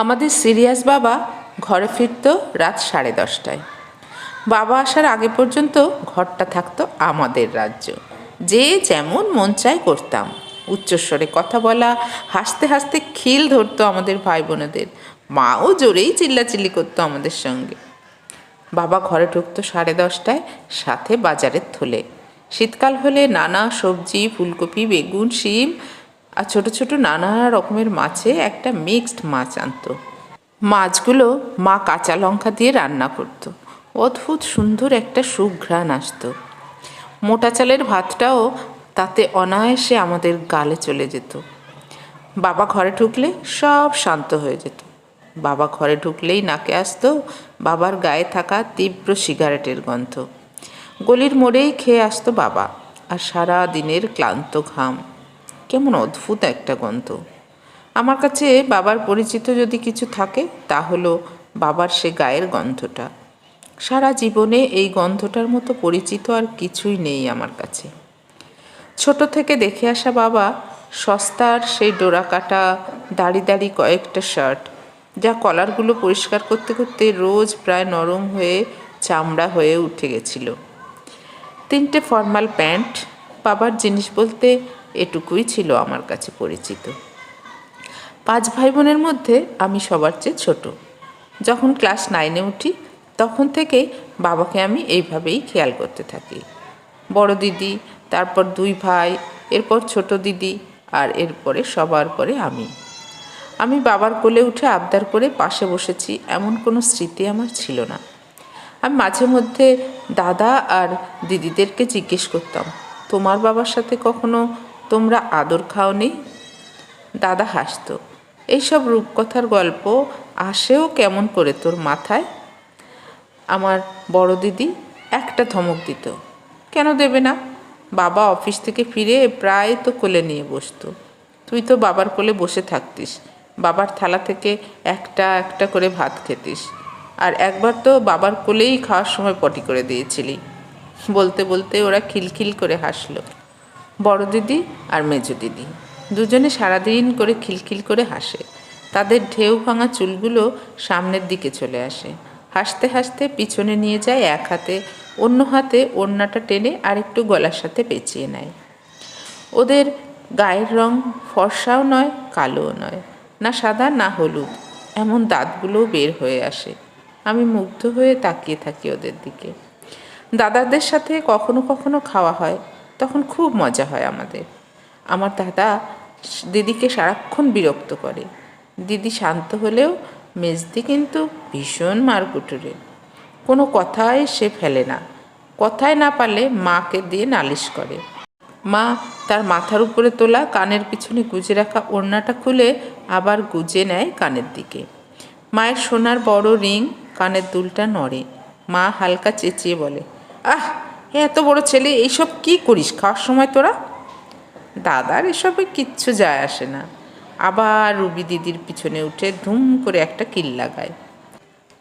আমাদের সিরিয়াস বাবা ঘরে ফিরতো রাত সাড়ে দশটায়। বাবা আসার আগে পর্যন্ত ঘরটা থাকতো আমাদের রাজ্য। যে যেমন মন চায় করতাম। উচ্চস্বরে কথা বলা, হাসতে হাসতে খিল ধরতো আমাদের ভাই বোনেদের মাও জোরেই চিল্লাচিল্লি করতো আমাদের সঙ্গে। বাবা ঘরে ঢুকতো সাড়ে দশটায়, সাথে বাজারের থলে। শীতকাল হলে নানা সবজি, ফুলকপি, বেগুন, শিম আর ছোট ছোট নানা রকমের মাছে একটা মিক্সড মাছ আনতো। মাছগুলো মা কাঁচা লঙ্কা দিয়ে রান্না করতো। অদ্ভুত সুন্দর একটা সুঘ্রাণ আসতো। মোটা চালের ভাতটাও তাতে অনায়াসে আমাদের গালে চলে যেত। বাবা ঘরে ঢুকলে সব শান্ত হয়ে যেত। বাবা ঘরে ঢুকলেই নাকে আসতো বাবার গায়ে থাকা তীব্র সিগারেটের গন্ধ। গলির মোড়েই খেয়ে আসতো বাবা আর সারা দিনের ক্লান্ত ঘাম। কেমন অদ্ভুত একটা গন্ধ। আমার কাছে বাবার পরিচিত যদি কিছু থাকে, তা হলো বাবার সে গায়ের গন্ধটা। সারা জীবনে এই গন্ধটার মতো পরিচিত আর কিছুই নেই আমার কাছে। ছোট থেকে দেখে আসা বাবা সস্তার সেই ডোরা কাটা দাড়ি দাড়ি কয়েকটা শার্ট, যা কলারগুলো পরিষ্কার করতে করতে রোজ প্রায় নরম হয়ে চামড়া হয়ে উঠে গেছিল। তিনটে ফর্মাল প্যান্ট, বাবার জিনিস বলতে এটুকুই ছিল আমার কাছে পরিচিত। পাঁচ ভাই বোনের মধ্যে আমি সবার চেয়ে ছোট। যখন ক্লাস নাইনে উঠি, তখন থেকে বাবাকে আমি এইভাবেই খেয়াল করতে থাকি। বড় দিদি, তারপর দুই ভাই, এরপর ছোট দিদি, আর এরপরে সবার পরে আমি। আমি বাবার কোলে উঠে আবদার করে পাশে বসেছি, এমন কোনো স্মৃতি আমার ছিল না। আমি মাঝে মধ্যে দাদা আর দিদিদেরকে জিজ্ঞেস করতাম, তোমার বাবার সাথে কখনো তোমরা আদর খাওনি? দাদা হাসতো। এইসব রূপকথার গল্প আসেও কেমন করে তোর মাথায়? আমার বড় দিদি একটা ধমক দিত। কেন দেবে না? বাবা অফিস থেকে ফিরে প্রায় তো কোলে নিয়ে বসতো। তুই তো বাবার কোলে বসে থাকতিস। বাবার থালা থেকে একটা একটা করে ভাত খেতিস। আর একবার তো বাবার কোলেই খাওয়ার সময় পটি করে দিয়েছিলি। বলতে বলতে ওরা খিলখিল করে হাসলো। বড় দিদি আর মেজো দিদি। দুজনে সারাদিন করে খিলখিল করে হাসে। তাদের ঢেউ ভাঙা চুলগুলো সামনের দিকে চলে আসে। হাসতে হাসতে পিছনে নিয়ে যায় এক হাতে, অন্য হাতে ওড়নাটা টেনে আরেকটু গলার সাথে পেঁচিয়ে নেয়। ওদের গায়ের রং ফর্সাও নয়, কালোও নয়, না সাদা না হলুদ, এমন দাঁতগুলোও বের হয়ে আসে। আমি মুগ্ধ হয়ে তাকিয়ে থাকি ওদের দিকে। দাদাদের সাথে কখনো কখনো খাওয়া হয় তখন খুব মজা হয় আমাদের। আমার দাদা দিদিকে সারাক্ষণ বিরক্ত করে। দিদি শান্ত হলেও মেজদি কিন্তু ভীষণ মারকুটুরে। কোনো কথাই সে ফেলে না। কথায় না পারলে মাকে দিয়ে নালিশ করে। মা তার মাথার উপরে তোলা কানের পিছনে গুজে রাখা ওড়নাটা খুলে আবার গুজে নেয় কানের দিকে। মায়ের সোনার বড় রিং কানের দুলটা নড়ে। মা হালকা চেঁচিয়ে বলে, আহ এত বড় ছেলে, এইসব কি করিস? খাওয়ার সময় তোরা? দাদার এসবে কিচ্ছু যায় আসে না। আবার রুবি দিদির পিছনে উঠে ধুম করে একটা কিল লাগায়।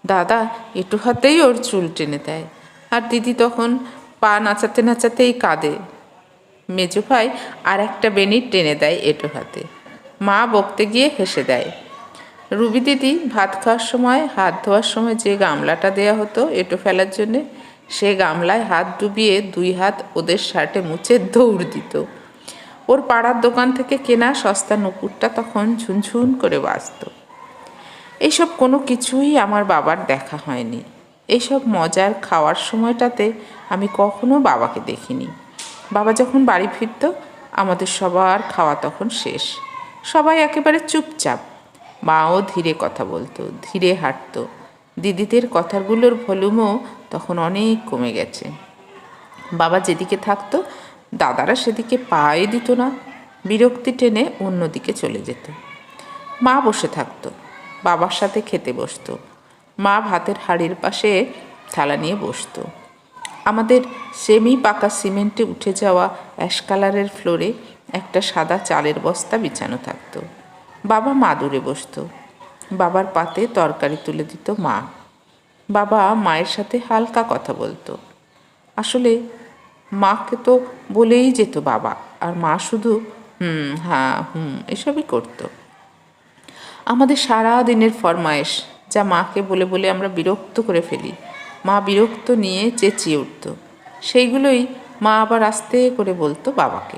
দাদা একটু হাতেই ওর চুল টেনে দেয়। আর দিদি তখন পা নাচাতে নাচাতেই কাঁদে। মেজো ভাই আর একটা বেনি টেনে দেয় এটো হাতে। মা বকতে গিয়ে হেসে দেয়। রুবি দিদি ভাত খাওয়ার সময়, হাত ধোয়ার সময় যে গামলাটা দেয়া হতো এটো ফেলার জন্যে সে গামলায় হাত ডুবিয়ে দুই হাত ওদের শার্টে মুছে দৌড় দিত। ওর পাড়ার দোকান থেকে কেনা সস্তা নুপুরটা তখন ঝুনঝুন করে বাজত। এইসব কোনো কিছুই আমার বাবার দেখা হয়নি। এইসব মজার খাওয়ার সময়টাতে আমি কখনো বাবাকে দেখিনি। বাবা যখন বাড়ি ফিরত, আমাদের সবার খাওয়া তখন শেষ। সবাই একেবারে চুপচাপ। মাও ধীরে কথা বলতো, ধীরে হাঁটতো। দিদিদের কথাগুলোর ভলিউমও তখন অনেক কমে গেছে। বাবা যেদিকে থাকতো, দাদারা সেদিকে পায়ে দিত না, বিরক্তি টেনে অন্যদিকে চলে যেত। মা বসে থাকতো, বাবার সাথে খেতে বসতো, মা ভাতের হাড়ির পাশে থালা নিয়ে বসতো। আমাদের সেমি পাকা সিমেন্টে উঠে যাওয়া অ্যাশ কালারের ফ্লোরে একটা সাদা চালের বস্তা বিছানো থাকতো। বাবা মাদুরে বসতো, বাবার পাতে তরকারি তুলে দিত মা। বাবা মায়ের সাথে হালকা কথা বলতো। আসলে মাকে তো বলেই যেত বাবা, আর মা শুধু হুম হ্যাঁ হুম, এসবই করতো। আমাদের সারা দিনের ফরমায়েশ যা মাকে বলে বলে আমরা বিরক্ত করে ফেলি। মা বিরক্ত নিয়ে চেঁচিয়ে উঠত। সেইগুলোই মা আবার আস্তে করে বলতো বাবাকে।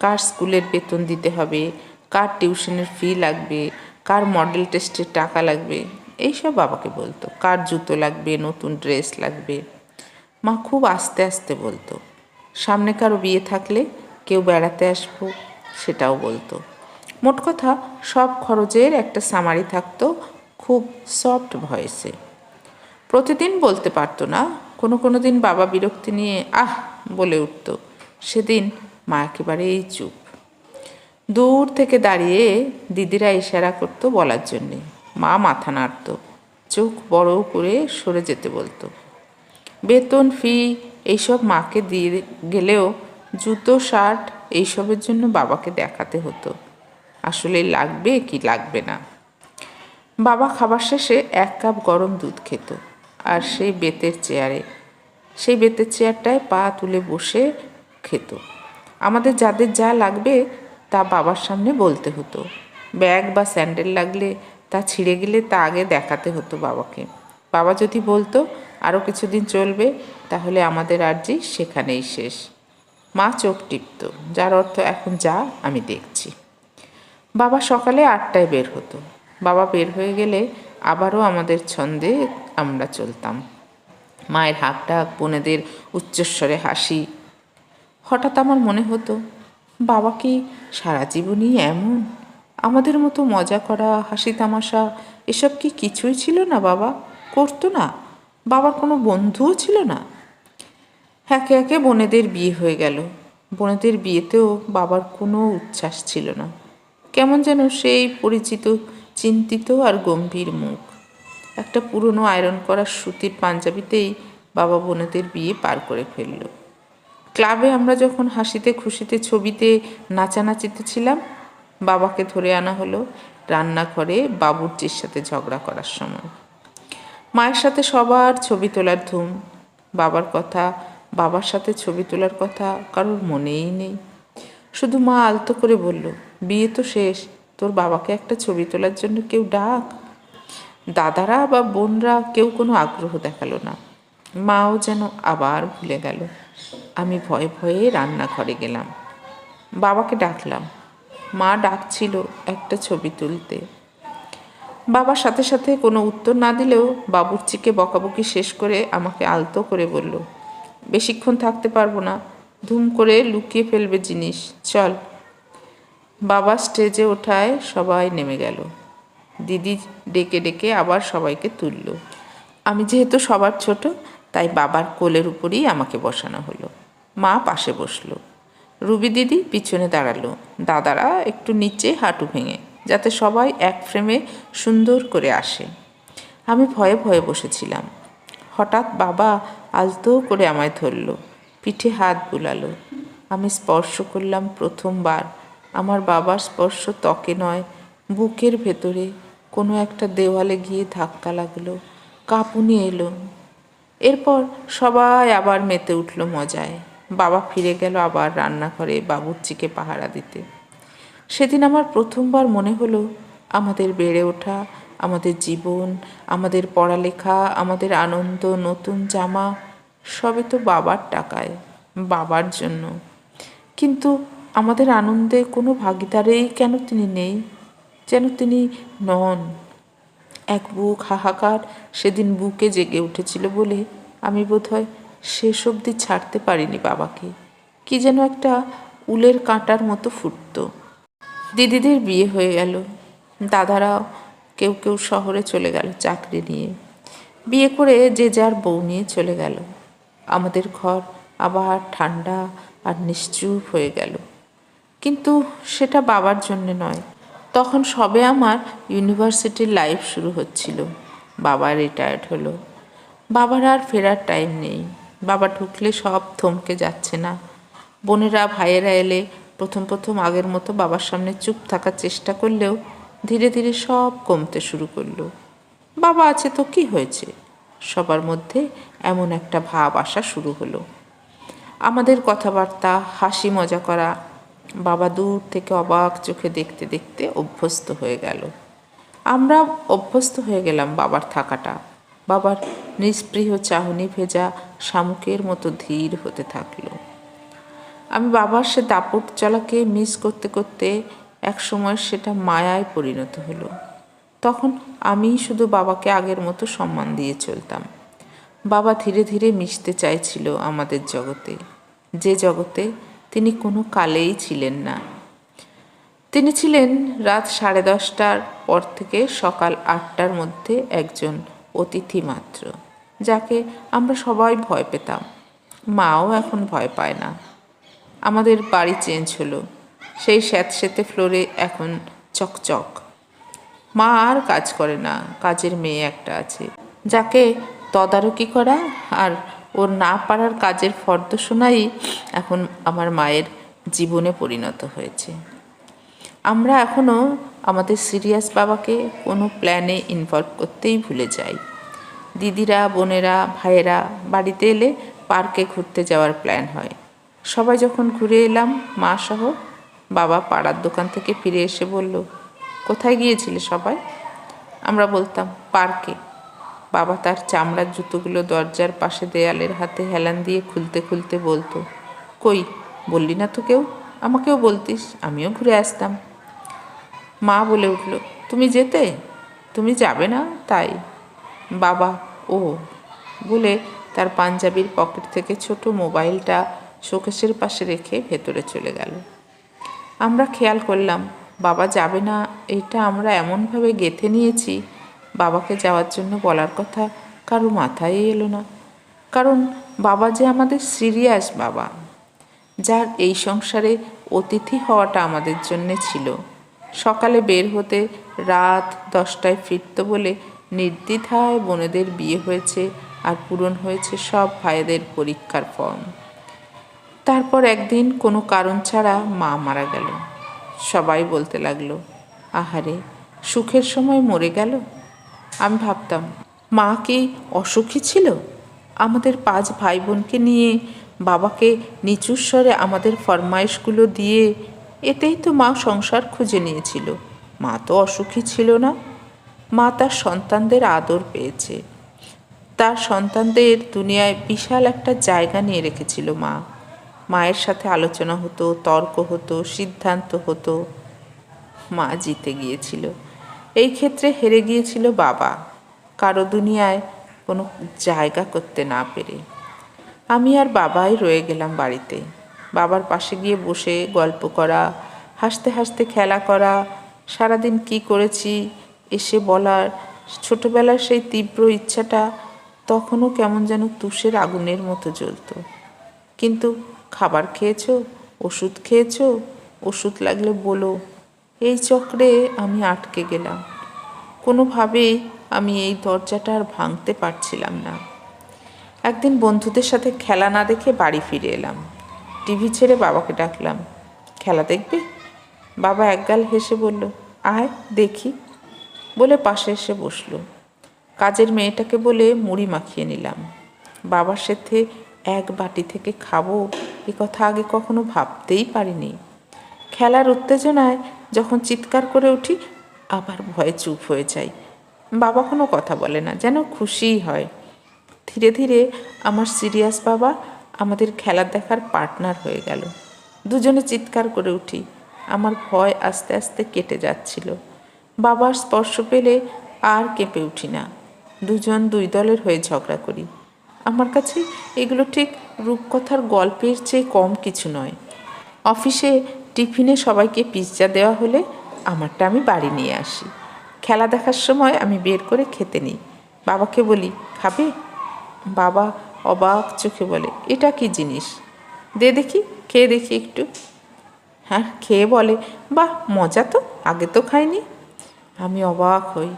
কার স্কুলের বেতন দিতে হবে, কার টিউশনের ফি লাগবে, কার মডেল টেস্টের টাকা লাগবে এইসব বাবাকে বলতো। কার জুতো লাগবে? নতুন ড্রেস লাগবে? মা খুব আস্তে আস্তে বলতো, সামনে কারও বিয়ে থাকলে কেউ বেড়াতে আসব? সেটাও বলতো। মোট কথা, সব খরচের একটা সামারি থাকতো খুব সফট ভয়েসে প্রতিদিন বলতে পারতো না, কোনো কোনো দিন বাবা বিরক্তি নিয়ে, আহ! বলে উঠত। সেদিন মা একেবারেই চুপ। দূর থেকে দাঁড়িয়ে দিদিরা ইশারা করতো বলার জন্যে। মা মাথা নাড়ত, চোখ বড় করে সরে যেতে বলতো। বেতন, ফি এইসব মাকে দিয়ে গেলেও জুতো, শার্ট এইসবের জন্য বাবাকে দেখাতে হতো। আসলে লাগবে কি লাগবে না। বাবা খাবার শেষে এক কাপ গরম দুধ খেত আর সেই বেতের চেয়ারে। সেই বেতের চেয়ারটায় পা তুলে বসে খেত। আমাদের যাদের যা লাগবে তা বাবার সামনে বলতে হতো। ব্যাগ বা স্যান্ডেল লাগলে তা ছিঁড়ে গেলে তা আগে দেখাতে হতো বাবাকে। বাবা যদি বলতো আরও কিছুদিন চলবে, তাহলে আমাদের আর্জি সেখানেই শেষ। মা চোখ টিপত, যার অর্থ এখন যা, আমি দেখছি। বাবা সকালে আটটায় বের হতো। বাবা বের হয়ে গেলে আবারও আমাদের ছন্দে আমরা চলতাম। মায়ের হাঁক ডাক বোনেদের উচ্চস্বরে হাসি। হঠাৎ আমার মনে হতো, বাবা কি সারা জীবনই এমন? আমাদের মতো মজা করা, হাসি তামাশা, এসব কি কিছুই ছিল না বাবা? করতো না। বাবার কোনো বন্ধুও ছিল না। একে একে বোনেদের বিয়ে হয়ে গেল। বোনেদের বিয়েতেও বাবার কোনো উচ্ছ্বাস ছিল না। কেমন যেন সেই পরিচিত, চিন্তিত আর গম্ভীর মুখ। একটা পুরনো আয়রন করা সুতির পাঞ্জাবিতেই বাবা বোনেদের বিয়ে পার করে ফেলল। ক্লাবে আমরা যখন হাসিতে খুশিতে ছবিতে নাচানাচিতে ছিলাম বাবাকে ধরে আনা হলো রান্নাঘরে বাবুর্চির সাথে ঝগড়া করার সময়। মায়ের সাথে সবার ছবি তোলার ধুম, বাবার কথা, বাবার সাথে ছবি তোলার কথা কারোর মনেই নেই। শুধু মা আলতো করে বলল, বিয়ে তো শেষ, তোর বাবাকে একটা ছবি তোলার জন্য কেউ ডাক? দাদারা বা বোনরা কেউ কোনো আগ্রহ দেখাল না। মাও যেন আবার ভুলে গেল, আমি ভয়ে ভয়ে রান্নাঘরে গেলাম। বাবাকে ডাকলাম মা ডাকছিল একটা ছবি তুলতে। বাবার সাথে সাথে কোনো উত্তর না দিলেও বাবুর্চিকে বকাবকি শেষ করে আমাকে আলতো করে বলল, বেশিক্ষণ থাকতে পারব না, ধুম করে লুকিয়ে ফেলবে জিনিস, চল। বাবা স্টেজে ওঠায় সবাই নেমে গেল। দিদি ডেকে ডেকে আবার সবাইকে তুলল। আমি যেহেতু সবার ছোট, তাই বাবার কোলের উপরই আমাকে বসানো হলো। মা পাশে বসল। রুবি দিদি পিছনে দাঁড়াল। দাদারা একটু নিচে হাঁটু ভেঙে, যাতে সবাই এক ফ্রেমে সুন্দর করে আসে। আমি ভয়ে ভয়ে বসেছিলাম। হঠাৎ বাবা আলতো করে আমায় ধরলো, পিঠে হাত বুলালো। আমি স্পর্শ করলাম প্রথমবার। আমার বাবার স্পর্শ ত্বকে নয়, বুকের ভেতরে কোনো একটা দেওয়ালে গিয়ে ধাক্কা লাগল। কাঁপুনি এলো। এরপর সবাই আবার মেতে উঠল মজায়। বাবা ফিরে গেল আবার রান্নাঘরে বাবুর্চিকে পাহারা দিতে। সেদিন আমার প্রথমবার মনে হলো, আমাদের বেড়ে ওঠা, আমাদের জীবন, আমাদের পড়ালেখা, আমাদের আনন্দ, নতুন জামা, সবই তো বাবার টাকায়, বাবার জন্য। কিন্তু আমাদের আনন্দে কোনো ভাগিদারেই কেন তিনি নেই? যেন তিনি নন। এক বুক হাহাকার সেদিন বুকে জেগে উঠেছিল বলে আমি বোধহয় শেষ অবধি ছাড়তে পারিনি বাবাকে। কি যেন একটা উলের কাঁটার মতো ফুটতো। দিদিদের বিয়ে হয়ে গেল। দাদারাও কেউ কেউ শহরে চলে গেল চাকরি নিয়ে। বিয়ে করে যে যার বউ নিয়ে চলে গেল। আমাদের ঘর আবার ঠান্ডা আর নিশ্চুপ হয়ে গেল। কিন্তু সেটা বাবার জন্যে নয়। তখন সবে আমার ইউনিভার্সিটির লাইফ শুরু হচ্ছিল। বাবা রিটায়ার্ড হলো। বাবার আর ফেরার টাইম নেই। বাবা ঢুকলে সব থমকে যাচ্ছে না। বোনেরা, ভাইয়েরা এলে প্রথম প্রথম আগের মতো বাবার সামনে চুপ থাকার চেষ্টা করলেও ধীরে ধীরে সব কমতে শুরু করল। বাবা আছে তো, কি হয়েছে? সবার মধ্যে এমন একটা ভাব আসা শুরু হলো। আমাদের কথাবার্তা, হাসি মজা করা, বাবা দূর থেকে অবাক চোখে দেখতে দেখতে অভ্যস্ত হয়ে গেল। আমরা অভ্যস্ত হয়ে গেলাম বাবার থাকাটা। বাবার নিস্পৃহ চাহনি ভেজা শামুকের মতো ধীর হতে থাকল। আমি বাবার সে দাপট চলাকে মিস করতে করতে এক সময় সেটা মায়ায় পরিণত হলো। তখন আমি শুধু বাবাকে আগের মতো সম্মান দিয়ে চলতাম। বাবা ধীরে ধীরে মিশতে চাইছিল আমাদের জগতে। যে জগতে তিনি কোনো কালেই ছিলেন না। তিনি ছিলেন রাত সাড়ে দশটার পর থেকে সকাল আটটার মধ্যে একজন অতিথি মাত্র। যাকে আমরা সবাই ভয় পেতাম। মাও এখন ভয় পায় না। আমাদের বাড়ি চেঞ্জ হলো। সেই স্যাঁতস্যাঁতে ফ্লোরে এখন চকচক। মা আর কাজ করে না, কাজের মেয়ে একটা আছে। যাকে তদারকি করা আর ওর না পারার কাজের ফর্দ শোনাই এখন আমার মায়ের জীবনে পরিণত হয়েছে। আমরা এখনও আমাদের সিরিয়াস বাবাকে কোনো প্ল্যানে ইনভলভ করতেই ভুলে যাই। দিদিরা, বোনেরা, ভাইয়েরা বাড়িতে এলে পার্কে ঘুরতে যাওয়ার প্ল্যান হয়। সবাই যখন ঘুরে এলাম, মা সহ বাবা পাড়ার দোকান থেকে ফিরে এসে বলল, কোথায় গিয়েছিলে সবাই? আমরা বলতাম, পার্কে। বাবা তার চামড়ার জুতোগুলো দরজার পাশে দেয়ালের হাতে হেলান দিয়ে খুলতে খুলতে বলতো, কই, বললি না তো কেউ? আমাকেও বলতিস, আমিও ঘুরে আসতাম। মা বলে উঠল, তুমি যেতে? তুমি যাবে না তাই? বাবা ও বলে তার পাঞ্জাবির পকেট থেকে ছোট মোবাইলটা শোকেশের পাশে রেখে ভেতরে চলে গেল। আমরা খেয়াল করলাম, বাবা যাবে না, এটা আমরা এমনভাবে গেথে নিয়েছি, বাবাকে যাওয়ার জন্য বলার কথা কারও মাথায় এলো না। কারণ বাবা যে আমাদের সিরিয়াস বাবা, যার এই সংসারে অতিথি হওয়াটা আমাদের জন্যে ছিল। সকালে বের হতে রাত দশটায় ফিরত বলে নির্দ্বিধায় বোনেদের বিয়ে হয়েছে আর পূরণ হয়েছে সব ভাইদের পরীক্ষার ফর্ম। তারপর একদিন কোনো কারণ ছাড়া মা মারা গেল। সবাই বলতে লাগল, আহারে, সুখের সময় মরে গেল? আমি ভাবতাম, মা কি অসুখী ছিল? আমাদের পাঁচ ভাই বোনকে নিয়ে বাবাকে নিচু স্বরে আমাদের ফরমাইশগুলো দিয়ে এতেই তো মা সংসার খুঁজে নিয়েছিল। মা তো অসুখী ছিল না। মা তার সন্তানদের আদর পেয়েছে। তার সন্তানদের দুনিয়ায় বিশাল একটা জায়গা নিয়ে রেখেছিল মা। মায়ের সাথে আলোচনা হতো, তর্ক হতো, সিদ্ধান্ত হতো। মা জিতে গিয়েছিল। এই ক্ষেত্রে হেরে গিয়েছিল বাবা। কারও দুনিয়ায় কোনো জায়গা করতে না পেরে। আমি আর বাবাই রয়ে গেলাম বাড়িতে। বাবার পাশে গিয়ে বসে গল্প করা, হাসতে হাসতে খেলা করা, সারাদিন কি করেছি এসে বলার, ছোটবেলার সেই তীব্র ইচ্ছাটা তখনও কেমন যেন তুষের আগুনের মতো জ্বলতো। কিন্তু খাবার খেয়েছো, ওষুধ খেয়েছো, ওষুধ লাগলে বলো, এই চক্রে আমি আটকে গেলাম। কোনোভাবেই আমি এই দরজাটা আর ভাঙতে পারছিলাম না। একদিন বন্ধুদের সাথে খেলা না দেখে বাড়ি ফিরে এলাম। টিভি ছেড়ে বাবাকে ডাকলাম, খেলা দেখবে? বাবা একগাল হেসে বলল, আয়, দেখি। বলে পাশে এসে বসল। কাজের মেয়েটাকে বলে মুড়ি মাখিয়ে নিলাম। বাবার সাথে এক বাটি থেকে খাব এ কথা আগে কখনো ভাবতেই পারিনি। খেলার উত্তেজনায় যখন চিৎকার করে উঠি, আবার ভয়ে চুপ হয়ে যাই। বাবা কোনো কথা বলে না, যেন খুশিই হয়। ধীরে ধীরে আমার সিরিয়াস বাবা আমাদের খেলা দেখার পার্টনার হয়ে গেল। দুজনে চিৎকার করে উঠি। আমার ভয় আস্তে আস্তে কেটে যাচ্ছিল। বাবার স্পর্শ পেলে আর কেঁপে উঠি না। দুজন দুই দলের হয়ে ঝগড়া করি। আমার কাছে এগুলো ঠিক রূপকথার গল্পের চেয়ে কম কিছু নয়। অফিসে টিফিনে সবাইকে পিৎজা দেওয়া হলে আমারটা আমি বাড়ি নিয়ে আসি। খেলা দেখার সময় আমি বের করে খেতে নিই। বাবাকে বলি, খাবে? বাবা অবাক চোখে বলে, এটা কি জিনিস? দে দেখি, খেয়ে দেখি একটু। হ্যাঁ খেয়ে বলে, বাহ, মজা তো, আগে তো খাইনি। আমি অবাক হই।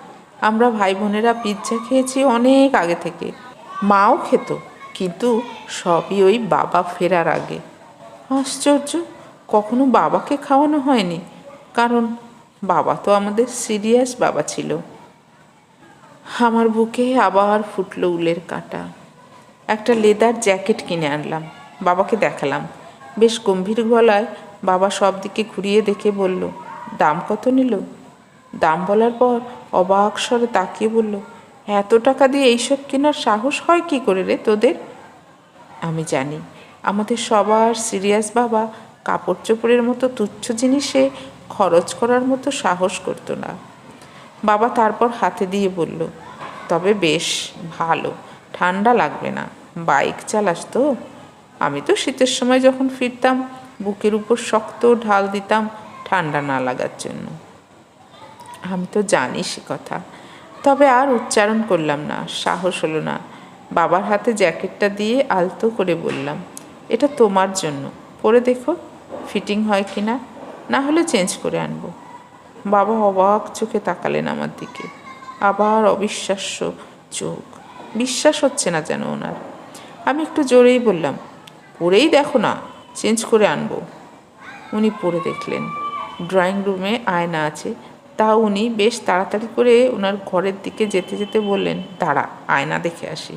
আমরা ভাই বোনেরা পিৎজা খেয়েছি অনেক আগে থেকে। মাও খেত, কিন্তু সবই ওই বাবা ফেরার আগে। আশ্চর্য, কখনো বাবাকে খাওয়ানো হয়নি, কারণ বাবা তো আমাদের সিরিয়াস বাবা ছিল। আমার বুকে আবার ফুটলো উলের কাটা। একটা লেদার জ্যাকেট কিনে আনলাম, বাবাকে দেখালাম। বেশ গম্ভীর গলায় বাবা সব দিকে ঘুরিয়ে দেখে বলল, দাম কত নিল? দাম বলার পর অবাক স্বরে তাকিয়ে বলল, এত টাকা দিয়ে এইসব কেনার সাহস হয় কি করে রে তোদের? আমি জানি, আমাদের সবার সিরিয়াস বাবা কাপড় চোপড়ের মতো তুচ্ছ জিনিসে খরচ করার মতো সাহস করতো না। বাবা তারপর হাতে দিয়ে বলল, তবে বেশ, ভালো, ঠান্ডা লাগবে না, বাইক চালাস তো। আমি তো শীতের সময় যখন ফিরতাম, বুকের উপর শক্ত ঢাল দিতাম ঠান্ডা না লাগার জন্য। আমি তো জানি সে কথা। তবে আর উচ্চারণ করলাম না, সাহস হলো না। বাবার হাতে জ্যাকেটটা দিয়ে আলতো করে বললাম, এটা তোমার জন্য। পরে দেখো ফিটিং হয় কি না। না হলে চেঞ্জ করে আনব। বাবা অবাক চোখে তাকালেন আমার দিকে। আবার অবিশ্বাস্য চোখ। বিশ্বাস হচ্ছে না যেন ওনার। আমি একটু জোরেই বললাম, পরেই দেখো না, চেঞ্জ করে আনব। উনি পরে দেখলেন, ড্রয়িং রুমে আয়না আছে তা উনি বেশ তাড়াতাড়ি করে ওনার ঘরের দিকে যেতে যেতে বললেন, দাঁড়া, আয়না দেখে আসি।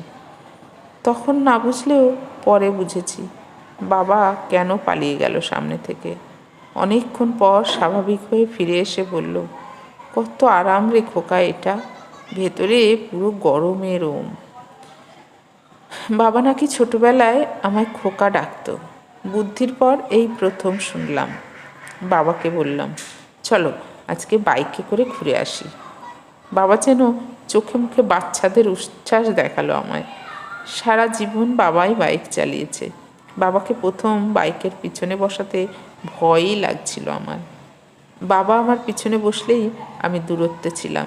তখন না বুঝলেও পরে বুঝেছি, বাবা কেন পালিয়ে গেল সামনে থেকে। অনেকক্ষণ পর স্বাভাবিক হয়ে ফিরে এসে বলল, কত আরাম রে খোকা এটা, ভেতরে পুরো গরমের ওম বাবা নাকি ছোটবেলায় আমায় খোকা ডাকতো, বুদ্ধির পর এই প্রথম শুনলাম। বাবাকে বললাম, চলো আজকে বাইকে করে ঘুরে আসি। বাবা যেন চোখে মুখে বাচ্চাদের উচ্ছ্বাস দেখাল আমায়। সারা জীবন বাবাই বাইক চালিয়েছে। বাবাকে প্রথম বাইকের পিছনে বসাতে ভয়ই লাগছিল আমার। বাবা আমার পিছনে বসলেই আমি দূরত্বে ছিলাম।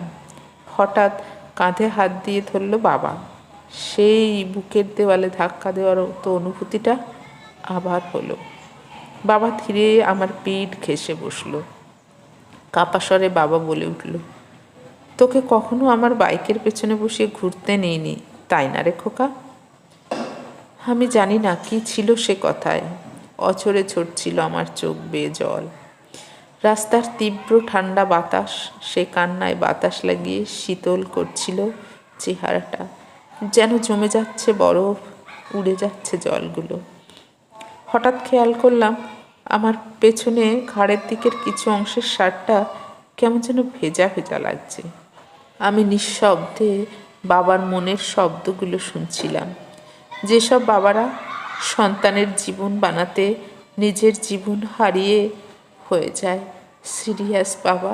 হঠাৎ কাঁধে হাত দিয়ে ধরল বাবা। সেই বুকের দেওয়ালে ধাক্কা দেওয়ার তো অনুভূতিটা আবার হলো। বাবা ধীরে আমার পিঠ ঘেসে বসল। কাপা স্বরে বাবা বলে উঠল, তোকে কখনো আমার বাইকের পেছনে বসিয়ে ঘুরতে নেইনি, তাই না রে খোকা? আমি জানি না কি ছিল সে কথায় অচরে ছড়ছিল আমার চোখ বেয়ে জল। রাস্তার তীব্র ঠান্ডা বাতাস, সে কান্নায় বাতাস লাগিয়ে শীতল করছিল চেহারাটা, যেন জমে যাচ্ছে বরফ, উড়ে যাচ্ছে জলগুলো। হঠাৎ খেয়াল করলাম আমার পেছনে ঘাড়ের দিকের কিছু অংশের শার্টটা কেমন যেন ভেজা ভেজা লাগছে। আমি নিঃশব্দে বাবার মনের শব্দগুলো শুনছিলাম। যেসব বাবারা সন্তানের জীবন বানাতে নিজের জীবন হারিয়ে হয়ে যায়, সিরিয়াস বাবা।